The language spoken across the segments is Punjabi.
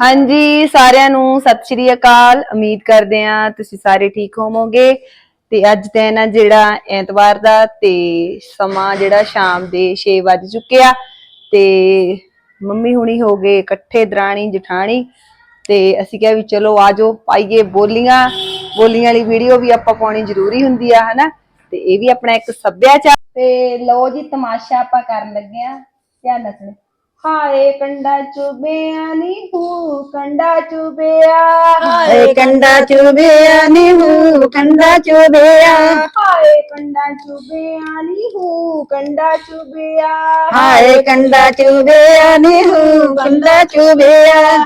ਹਾਂਜੀ, ਸਾਰਿਆਂ ਨੂੰ ਸਤਿ ਸ਼੍ਰੀ ਅਕਾਲ। ਉਮੀਦ ਕਰਦੇ ਆ ਤੁਸੀਂ ਸਾਰੇ ਠੀਕ ਹੋਵੋਗੇ। ਤੇ ਅੱਜ ਤੇ ਆ ਜਿਹੜਾ ਐਤਵਾਰ ਦਾ ਤੇ ਸਮਾਂ ਜਿਹੜਾ ਸ਼ਾਮ ਦੇ 6 ਵੱਜ ਚੁੱਕਿਆ ਤੇ ਮੰਮੀ ਹੁਣੀ ਹੋ ਗਏ ਇਕੱਠੇ ਦਰਾਣੀ, ਜਠਾਣੀ। ਤੇ ਅਸੀਂ ਕਿਹਾ ਵੀ ਚਲੋ ਆਜੋ ਪਾਈਏ ਬੋਲੀਆਂ। ਬੋਲੀਆਂ ਵਾਲੀ ਵੀਡੀਓ ਵੀ ਆਪਾਂ ਪਾਉਣੀ ਜ਼ਰੂਰੀ ਹੁੰਦੀ ਆ, ਹਨਾ? ਤੇ ਇਹ ਵੀ ਆਪਣਾ ਇੱਕ ਸੱਭਿਆਚਾਰ। ਤੇ ਲੋ ਜੀ, ਤਮਾਸ਼ਾ ਆਪਾਂ ਕਰਨ ਲੱਗੇ ਆ ਧਿਆਨ ਨਾਲ ਹਾਏ ਕੰਡਾ ਚੁਬਿਆ ਨੀ ਹੂ ਕੰਡਾ ਚੁਬਿਆ। ਹਾਏ ਕੰਡਾ ਚੁਬਿਆ ਨੀ ਹੂ ਕੰਡਾ ਚੁਬਿਆ। ਹਾਏ ਕੰਡਾ ਚੁਬਿਆ ਨੀ ਹੂ ਕੰਡਾ ਚੁਬਿਆ। ਹਾਏ ਕੰਡਾ ਚੁਬਿਆ ਨੀ ਹੂ ਕੰਡਾ ਚੁਬਿਆ।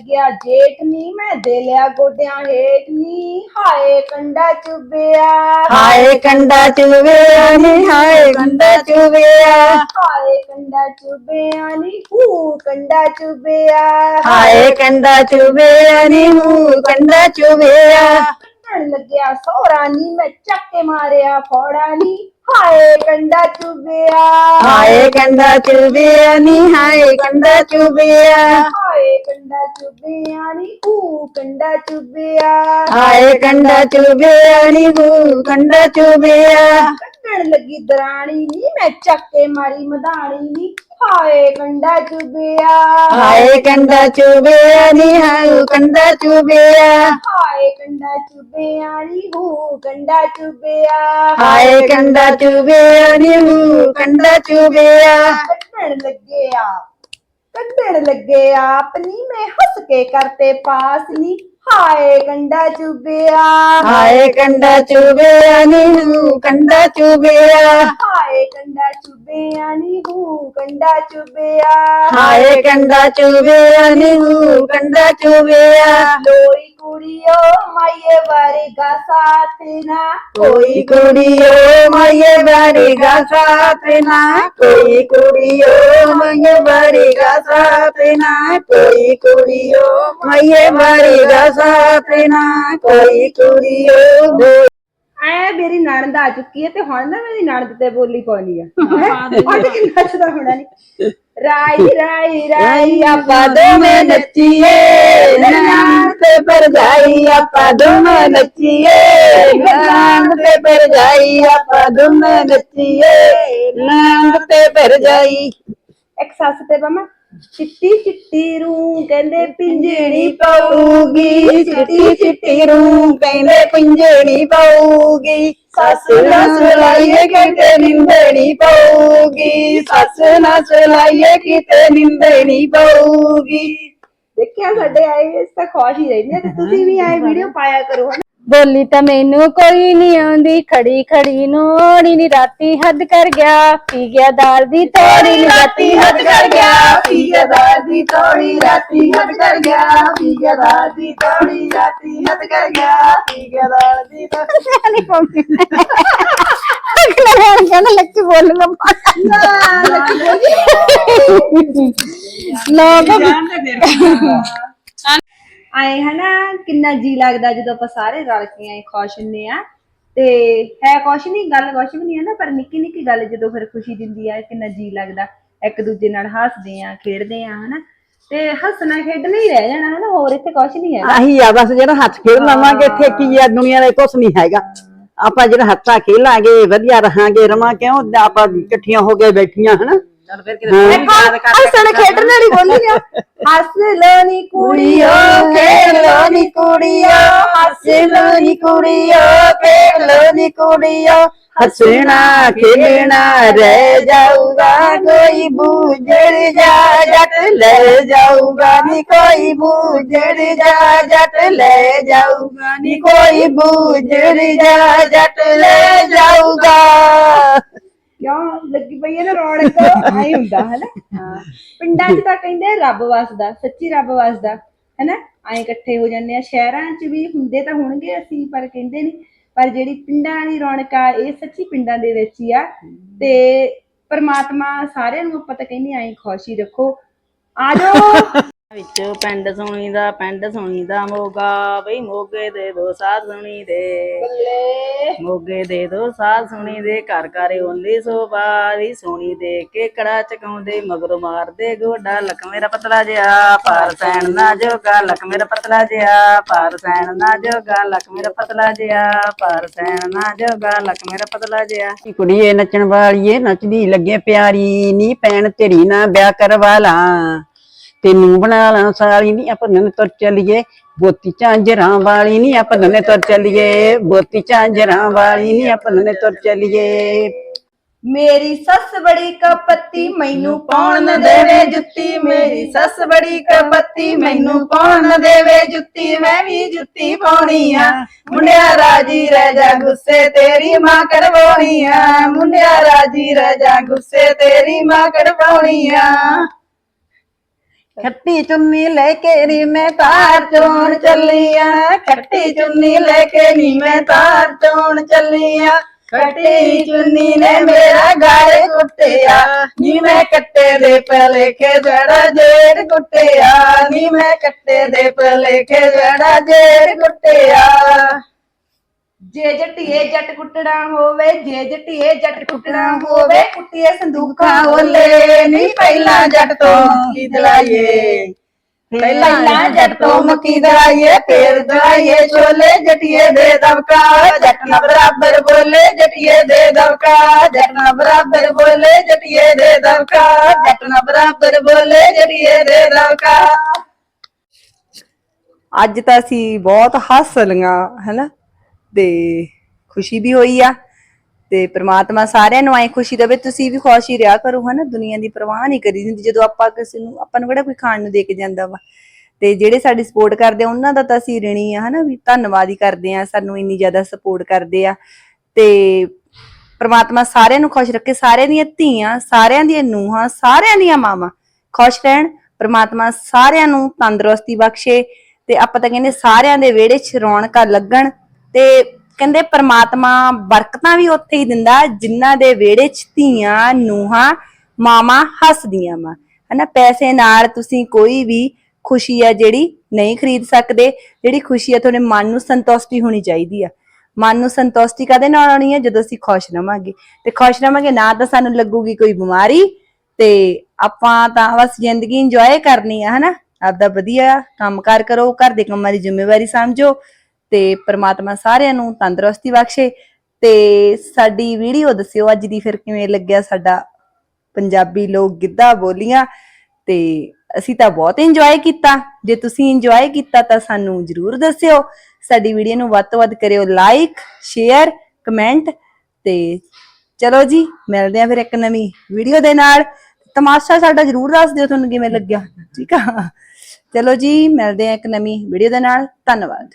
ਲੱਗਿਆ ਜੇਠ ਨੀ ਮੈਂ ਦੇ ਲਿਆ ਗੋਡਿਆਂ ਹੇਠ ਨੀ। ਹਾਏ ਕੰਡਾ ਚੁਬਿਆ ਹਾਏ ਕੰਡਾ ਚੁਬਿਆ ਨੀ ਹਾਏ ਕੰਡਾ ਚੁਬਿਆ ਹਾਏ ਕੰਡਾ ਚੁਬਿਆ ਨੀ ਹੂ ਕੰਡਾ ਚੁਬਿਆ ਹਾਏ ਕੰਡਾ ਚੁਬਿਆ ਨੀ ਹੂ ਕੰਡਾ ਚੁਬਿਆ ਲੱਗਿਆ ਸੋਹਰਾ ਨੀ ਮੈਂ ਚੱਕ ਮਾਰਿਆ ਫੋੜਾ ਨੀ। ਹਾਏ ਕੰਡਾ ਚੁਬਿਆ। ਹਾਏ ਕੰਡਾ ਚੁਬਿਆ ਨੀ ਹਾਏ ਕੰਡਾ ਚੁਬਿਆ। ਹਾਏ ਕੰਡਾ ਚੁਬਿਆ ਨੀ ਹੂ ਕੰਡਾ ਚੁਬਿਆ। ਹਾਏ ਕੰਡਾ ਚੁਬਿਆ ਨੀ ਹੂ ਕੰਡਾ ਚੁਬਿਆ। ਕੱਢਣ ਲੱਗੀ ਦਰਾਣੀ ਨੀ ਮੈਂ ਚੱਕ ਮਾਰੀ ਮਧਾਣੀ ਨੀ ਹਾਏ ਕੰਡਾ ਚੁਬਿਆ। ਹਾਏ ਕੰਡਾ ਚੁਬਿਆ ਨੀ ਹਾਏ ਕੰਡਾ ਚੁਬਿਆ। ਹਾਏ ਕੰਡਾ ਚੁਬਿਆ ਨੀ ਹੂ ਕੰਡਾ ਚੁਬਿਆ। ਹਾਏ ਕੰਡਾ ਚੁਬਿਆ ਨੀ ਹੂ ਕੰਡਾ ਚੁਬਿਆ। ਕੱਢਣ ਲੱਗੇ ਆ ਕੱਢਣ ਲੱਗੇ ਆਪਨੀ ਮੈਂ ਹੱਸ ਕੇ ਕਰਤੇ ਪਾਸ ਨੀ। ਹਾਏ ਕੰਡਾ ਚੁਬਿਆ ਹਾਏ ਕੰਡਾ ਚੁਬਿਆ ਨੀ ਹੂ ਕੰਡਾ ਚੁਬਿਆ। ਹਾਏ ਕੰਡਾ ਚੁਬਿਆ ਨੀ ਹੂ ਕੰਡਾ ਚੁਬਿਆ। ਹਾਏ ਕੰਡਾ ਚੁਬਿਆ ਨੀ ਹੂ ਕੰਡਾ ਚੁਬਿਆ। ਲੋਈ ਵਰਗਾ ਸਾਥ ਨਾ ਕੋਈ ਕੁੜੀਓ ਮਾਏ ਬੜੀਗਾ ਸਾਥ ਨਾ ਕੋਈ ਕੁੜੀਓ ਮਾਏ ਬੜੀਗਾ ਸਾਥ ਨਾ ਕੋਈ ਕੁੜੀਓ ਮਾਏ ਬੜੀਗਾ ਸਾਥ ਨਾ ਕੋਈ ਕੁੜੀਓ ਐ ਮੇਰੀ ਨਣਦ ਆ ਚੁੱਕੀ ਹੈ ਤੇ ਹੁਣ ਨਾ ਮੇਰੀ ਨਣਦ ਤੇ ਬੋਲੀ ਪਾਉਣੀ ਆ। ਅੱਜ ਕਿ ਨੱਚਦਾ ਹੋਣਾ ਨਹੀਂ ਰਾਈ ਰਾਈ ਰਾਈ ਆਪਾਂ ਦੋਵੇਂ ਨੱਚੀਏ। ਪਰਜਾਈ ਆਪਾਂ ਦੋਵੇਂ ਨੱਚੀਏ। ਨਨਾਣ ਤੇ ਪਰਜਾਈ ਆਪਾਂ ਦੋਵੇਂ ਨੱਚੀਏ। ਨਾਮ ਤੇ ਪਰਜਾਈ ਇੱਕ ਸੱਸ ਤੇ ਬਮਾ ਚਿੱਟੀ ਚਿੱਟੀ ਰੂ ਕਹਿੰਦੇ ਪਿੰਜੜੀ ਪਾਉਗੀ ਚਿੱਟੀ ਚਿੱਟੀ ਰੂ ਕਹਿੰਦੇ ਪਿੰਜਣੀ ਪਾਉਗੀ ਸੱਸ ਨਾ ਸਲਾਈਏ ਕਿਤੇ ਨਿੰਦਣੀ ਪਾਉਗੀ ਸੱਸ ਨਾ ਸਲਾਈਏ ਕਿਤੇ ਨਿੰਦਣੀ ਪਾਉਗੀ ਦੇਖਿਆ ਸਾਡੇ ਆਏ ਇਸ ਤਾਂ ਖੁਸ਼ ਹੀ ਰਹਿੰਦੇ ਆ ਤੇ ਤੁਸੀਂ ਵੀ ਆਏ ਵੀਡੀਓ ਪਾਇਆ ਕਰੋ ਹਨਾ? ਬੋਲੀ ਤਾਂ ਮੈਨੂੰ ਕੋਈ ਨਹੀਂ ਆਉਂਦੀ। ਖੜੀ ਖੜੀ ਨੋੜੀ ਨੀ ਰਾਤੀ ਹੱਦ ਕਰ ਗਿਆ। ਪੀ ਗਿਆ ਦਾਲ ਦੀ ਤੋੜੀ ਨੀ ਰਾਤੀ ਹੱਦ ਕਰ ਗਿਆ। ਪੀ ਗਿਆ ਦਾਦੀ ਤੋੜੀ ਰਾਤੀ ਹੱਦ ਕਰ ਗਿਆ। ਪੀ ਗਿਆ ਦਾਦੀ ਤੋੜੀ ਰਾਤੀ ਹੱਦ ਕਰ ਗਿਆ। ਪੀ ਗਿਆ ਦਾਦੀ ਨਹੀਂ ਪਾਉਂਦੀ ਅਗਲਾ ਕਹਿੰਦਾ ਲੱਕੀ ਬੋਲ ਲੰਮਾ ਲੋਕ ਆਏ ਹਨਾ ਕਿੰਨਾ ਜੀ ਲੱਗਦਾ ਜਦੋਂ ਆਪਾਂ ਸਾਰੇ ਰਲ ਕੇ ਆਏ ਖੁਸ਼ ਹੁੰਨੇ ਆ। ਤੇ ਹੈ ਕੁਛ ਨਹੀਂ ਗੱਲ ਕੁਛ ਵੀ ਨਹੀਂ ਹੈ ਨਾ ਪਰ ਨਿੱਕੀ ਨਿੱਕੀ ਗੱਲ ਜਦੋਂ ਫਿਰ ਖੁਸ਼ੀ ਦਿੰਦੀ ਆ ਕਿੰਨਾ ਜੀ ਲੱਗਦਾ। ਇੱਕ ਦੂਜੇ ਨਾਲ ਹੱਸਦੇ ਆ ਖੇਡਦੇ ਆ ਹਨਾ। ਤੇ ਹੱਸਣਾ ਖੇਡਣਾ ਹੀ ਰਹਿ ਜਾਣਾ ਹਨਾ। ਹੋਰ ਇੱਥੇ ਕੁਛ ਨਹੀਂ ਹੈ ਆਹੀ ਆ ਬਸ ਜਿਹੜਾ ਹੱਥ ਖੇਡ ਲਵਾਂਗੇ ਇੱਥੇ ਕੀ ਆ ਦੁਨੀਆ ਦੇ ਕੁਛ ਨਹੀਂ ਹੈਗਾ। ਆਪਾਂ ਜਿਹੜਾ ਹੱਥਾਂ ਖੇਲਾਂਗੇ ਵਧੀਆ ਰਹਾਂਗੇ ਰਵਾਂ ਕਿਉਂ? ਆਪਾਂ ਇਕੱਠੀਆਂ ਹੋ ਕੇ ਬੈਠੀਆਂ ਹਨਾ। ਹੱਸਣ ਖੇਡਣ ਵਾਲੀ ਬੋਲੀ ਆ। ਹੱਸ ਲੋ ਨੀ ਕੁੜੀਓ ਖੇਡ ਲੋ ਨੀ ਕੁੜੀਓ ਹੱਸ ਲੋ ਨੀ ਕੁੜੀਓ ਖੇਡ ਲੋ ਨੀ ਕੁੜੀਓ। ਹੱਸਣਾ ਖੇਡਣਾ ਰਹਿ ਜਾਊਗਾ ਕੋਈ ਬੂਝੜ ਜਾ ਜੱਟ ਲੈ ਜਾਊਗਾ ਨੀ ਕੋਈ ਬੂਝੜ ਜਾ ਜੱਟ ਲੈ ਜਾਊਗਾ ਨੀ ਕੋਈ ਬੂਝੜ ਜਾ ਜੱਟ ਲੈ ਜਾਊਗਾ। ਕਿਉਂ? ਲੱਗੀ ਪਈ ਹੈ ਨਾ ਰੌਣਕ ਆਈ ਹੁੰਦਾ, ਹਨਾ? ਹਾਂ। ਪਿੰਡਾਂ 'ਚ ਤਾਂ ਕਹਿੰਦੇ ਰੱਬ ਵਸਦਾ, ਸੱਚੀ ਰੱਬ ਵਸਦਾ, ਹਨਾ? ਆਏ ਇਕੱਠੇ ਹੋ ਜਾਂਦੇ ਆ। ਸ਼ਹਿਰਾਂ 'ਚ ਵੀ ਹੁੰਦੇ ਤਾਂ ਹੋਣਗੇ ਅਸੀਂ, ਪਰ ਕਹਿੰਦੇ ਨਹੀਂ। ਪਰ ਜਿਹੜੀ ਪਿੰਡਾਂ ਵਾਲੀ ਰੌਣਕ ਆ, ਇਹ ਸੱਚੀ ਪਿੰਡਾਂ ਦੇ ਵਿੱਚ ਹੀ ਆ। ਤੇ ਪਰਮਾਤਮਾ ਸਾਰਿਆਂ ਨੂੰ ਆਪਾਂ ਤਾਂ ਕਹਿੰਦੇ ਆਏ ਖੁਸ਼ੀ ਰੱਖੋ। ਆ ਜਾਓ! ਵਿੱਚ ਪਿੰਡ ਸੁਣੀ ਦਾ ਪਿੰਡ ਸੁਣੀ ਦਾ ਮੋਗਾ ਬਈ ਮੋਗੇ ਦੇ ਦੋ ਸਾਧ ਸੁਣੀ ਦੇ। ਮੋਗੇ ਦੇ ਦੋ ਸਾਧ ਸੁਣੀ ਦੇ ਘਰ ਘਰ ਓਲੀ ਸੋ ਬਾਰੀ ਸੁਣੀ ਦੇ ਕੇ ਕੜਾ ਚਕਾਉਂਦੇ ਮਗਰ ਮਾਰਦੇ ਗੋਡਾ ਲਕ ਮੇਰਾ ਪਤਲਾ ਜਿਹਾ ਪਾਰ ਸੈਣ ਨਾ ਜੋਗਾ ਲਕ ਮੇਰਾ ਪਤਲਾ ਜਿਹਾ ਪਾਰ ਸੈਣ ਨਾ ਜੋਗਾ ਲਕ ਮੇਰਾ ਪਤਲਾ ਜਿਹਾ ਪਾਰ ਸੈਣ ਨਾ ਜੋਗਾ ਲਕ ਮੇਰਾ ਪਤਲਾ ਜਿਹਾ। ਨੀ ਕੁੜੀਏ ਨੱਚਣ ਵਾਲੀਏ ਨੱਚਦੀ ਲੱਗੇ ਪਿਆਰੀ ਨੀ ਭੈਣ ਤੇਰੀ ਨਾ ਵਿਆਹ ਕਰਵਾ ਲਾਂ। ਤੈਨੂੰ ਬਣਾ ਲਾਂ ਸਾਲੀ ਨੀ ਆਪਾਂ ਦੋਨੇ ਤੁਰ ਚੱਲੀਏ। ਬੋਤੀ ਝਾਂਜਰਾਂ ਵਾਲੀ ਨੀ ਆਪਾਂ ਦੋਨੇ ਤੁਰ ਚੱਲੀਏ। ਬੋਤੀ ਝਾਂਜਰਾਂ ਵਾਲੀ ਨੀ ਆਪਾਂ ਦੋਨੇ ਤੁਰ ਚੱਲੀਏ। ਮੇਰੀ ਸੱਸ ਬੜੀ ਕਪੱਤੀ ਮੈਨੂੰ ਪਾਉਣ ਨਾ ਦੇਵੇ ਜੁੱਤੀ। ਮੇਰੀ ਸੱਸ ਬੜੀ ਕਪੱਤੀ ਮੈਨੂੰ ਪਾਉਣ ਨਾ ਦੇਵੇ ਜੁੱਤੀ। ਮੈਂ ਵੀ ਜੁੱਤੀ ਪਾਉਣੀ ਆ। ਮੁੰਡਿਆ ਰਾਜੀ ਰਹਿ ਜਾ ਗੁੱਸੇ ਤੇਰੀ ਮਾਂ ਕਰਵਾਉਣੀ ਆ। ਮੁੰਡਿਆ ਰਾਜੀ ਰਹਿ ਜਾ ਗੁੱਸੇ ਤੇਰੀ ਮਾਂ ਕਰਵਾਉਣੀ ਆ। ਖੱਟੀ ਚੁੰਨੀ ਲੈ ਕੇ ਨੀ ਮੈਂ ਤਾਰ ਚੋਣ ਚੱਲੀ ਆ ਖੱਟੀ ਚੁੰਨੀ ਲੈ ਕੇ ਨੀ ਮੈਂ ਤਾਰ ਚੋਣ ਚੱਲੀ ਆ ਖੱਟੀ ਚੁੰਨੀ ਨੇ ਮੇਰਾ ਗਾਲੇ ਕੁੱਟਿਆ। ਨੀ ਮੈਂ ਕੱਟੇ ਦੇ ਪਲੇਖੇ ਜੜਾ ਜੇੜ ਕੁੱਟਿਆ। ਨੀ ਮੈਂ ਕੱਟੇ ਦੇ ਪਲੇਖੇ ਜੜਾ ਜੇੜ ਕੁੱਟਿਆ। ਜੇ ਜੱਟੀਏ ਜੱਟ ਕੁੱਟਣਾ ਹੋਵੇ ਜੇ ਜੱਟੀਏ ਜੱਟ ਕੁੱਟਣਾ ਹੋਵੇ ਕੁੱਟੀਏ ਸੰਦੂਖਾਂ ਹੋਲੇ ਨਹੀਂ ਪਹਿਲਾਂ ਜੱਟ ਤੋਂ ਕੀ ਦਲਾਈਏ। ਪਹਿਲਾਂ ਜੱਟ ਤੋਂ ਮੱਕੀ ਦਲਾਈਏ ਫੇਰ ਦਲਾਈਏ ਛੋਲੇ ਜੱਟੀਏ ਦੇ ਦਬਕਾ ਜੱਟ ਨਾ ਬਰਾਬਰ ਬੋਲੇ ਜੱਟੀਏ ਦੇ ਦਬਕਾ ਜੱਟ ਨਾ ਬਰਾਬਰ ਬੋਲੇ ਜੱਟੀਏ ਦੇ ਦਬਕਾ ਜੱਟ ਨਾ ਬਰਾਬਰ ਬੋਲੇ ਜੱਟੀਏ ਦੇ ਦਬਕਾ। ਅੱਜ ਤਾਂ ਅਸੀਂ ਬਹੁਤ ਹੱਸ ਲੀਆਂ ਹੈਨਾ? ਤੇ ਖੁਸ਼ੀ ਵੀ ਹੋਈ ਆ। ਤੇ ਪ੍ਰਮਾਤਮਾ ਸਾਰਿਆਂ ਨੂੰ ਐ ਖੁਸ਼ੀ ਦੇਵੇ। ਤੁਸੀਂ ਵੀ ਖੁਸ਼ ਹੀ ਰਿਹਾ ਕਰੋ, ਹਨਾ? ਦੁਨੀਆ ਦੀ ਪਰਵਾਹ ਨਹੀਂ ਕਰੀ ਹੁੰਦੀ ਜਦੋਂ ਆਪਾਂ ਕਿਸੇ ਨੂੰ, ਆਪਾਂ ਨੂੰ ਕਿਹੜਾ ਕੋਈ ਖਾਣ ਨੂੰ ਦੇ ਕੇ ਜਾਂਦਾ ਵਾ? ਤੇ ਜਿਹੜੇ ਸਾਡੀ ਸਪੋਰਟ ਕਰਦੇ ਆ, ਉਹਨਾਂ ਦਾ ਤਾਂ ਅਸੀਂ ਰਿਣੀ ਆ, ਹਨਾ? ਵੀ ਧੰਨਵਾਦ ਹੀ ਕਰਦੇ ਆ, ਸਾਨੂੰ ਇੰਨੀ ਜ਼ਿਆਦਾ ਸਪੋਰਟ ਕਰਦੇ ਆ। ਤੇ ਪ੍ਰਮਾਤਮਾ ਸਾਰਿਆਂ ਨੂੰ ਖੁਸ਼ ਰੱਖੇ। ਸਾਰਿਆਂ ਦੀਆਂ ਧੀਆਂ, ਸਾਰਿਆਂ ਦੀਆਂ ਨੂੰਹਾਂ, ਸਾਰਿਆਂ ਦੀਆਂ ਮਾਵਾਂ ਖੁਸ਼ ਰਹਿਣ। ਪ੍ਰਮਾਤਮਾ ਸਾਰਿਆਂ ਨੂੰ ਤੰਦਰੁਸਤੀ ਬਖਸ਼ੇ ਤੇ ਆਪਾਂ ਤਾਂ ਕਹਿੰਦੇ ਸਾਰਿਆਂ ਦੇ ਵਿਹੜੇ 'ਚ ਰੌਣਕਾਂ ਲੱਗਣ। ਤੇ ਕਹਿੰਦੇ ਪ੍ਰਮਾਤਮਾ ਬਰਕਤਾਂ ਵੀ ਉੱਥੇ ਹੀ ਦਿੰਦਾ, ਜਿਨ੍ਹਾਂ ਦੇ ਵਿਹੜੇ 'ਚ ਧੀਆਂ, ਨੂੰਹਾਂ, ਮਾਵਾਂ ਹੱਸਦੀਆਂ ਵਾ। ਹਨਾ, ਪੈਸੇ ਨਾਲ ਤੁਸੀਂ ਕੋਈ ਵੀ ਖੁਸ਼ੀ ਆ ਜਿਹੜੀ ਨਹੀਂ ਖਰੀਦ ਸਕਦੇ, ਜਿਹੜੀ ਖੁਸ਼ੀ ਆ ਤੁਹਾਡੇ ਮਨ ਨੂੰ ਸੰਤੁਸ਼ਟੀ ਹੋਣੀ ਚਾਹੀਦੀ ਆ। ਮਨ ਨੂੰ ਸੰਤੁਸ਼ਟੀ ਕਦੇ ਨਾਲ ਆਉਣੀ ਹੈ ਜਦੋਂ ਅਸੀਂ ਖੁਸ਼ ਰਵਾਂਗੇ। ਤੇ ਖੁਸ਼ ਰਵਾਂਗੇ, ਨਾ ਤਾਂ ਸਾਨੂੰ ਲੱਗੂਗੀ ਕੋਈ ਬਿਮਾਰੀ, ਤੇ ਆਪਾਂ ਤਾਂ ਬਸ ਜ਼ਿੰਦਗੀ ਇੰਜੋਏ ਕਰਨੀ ਆ, ਹਨਾ। ਆਪਦਾ ਵਧੀਆ ਕੰਮਕਾਰ ਕਰੋ, ਘਰ ਦੇ ਕੰਮਾਂ ਦੀ ਜ਼ਿੰਮੇਵਾਰੀ ਸਮਝੋ ਤੇ ਪ੍ਰਮਾਤਮਾ ਸਾਰਿਆਂ ਨੂੰ ਤੰਦਰੁਸਤੀ ਬਖਸ਼ੇ ਤੇ ਸਾਡੀ ਵੀਡੀਓ ਦੱਸਿਓ ਅੱਜ ਦੀ ਫਿਰ ਕਿਵੇਂ ਲੱਗਿਆ ਸਾਡਾ ਪੰਜਾਬੀ ਲੋਕ ਗਿੱਧਾ ਬੋਲੀਆਂ ਤੇ ਅਸੀਂ ਤਾਂ ਬਹੁਤ ਇੰਜੋਏ ਕੀਤਾ। ਜੇ ਤੁਸੀਂ ਇੰਜੋਏ ਕੀਤਾ ਤਾਂ ਸਾਨੂੰ ਜਰੂਰ ਦੱਸਿਓ। ਸਾਡੀ ਵੀਡੀਓ ਨੂੰ ਵੱਧ ਤੋਂ ਵੱਧ ਕਰਿਓ ਲਾਈਕ ਸ਼ੇਅਰ ਕਮੈਂਟ ਤੇ ਚਲੋ ਜੀ, ਮਿਲਦੇ ਆ ਫਿਰ ਇੱਕ ਨਵੀਂ ਵੀਡੀਓ ਦੇ ਨਾਲ। ਤਮਾਸ਼ਾ ਸਾਡਾ ਜਰੂਰ ਦੱਸ ਦਿਓ ਤੁਹਾਨੂੰ ਕਿਵੇਂ ਲੱਗਿਆ। ਠੀਕ ਆ। ਚਲੋ ਜੀ, ਮਿਲਦੇ ਆ ਇੱਕ ਨਵੀਂ ਵੀਡੀਓ ਦੇ ਨਾਲ। ਧੰਨਵਾਦ।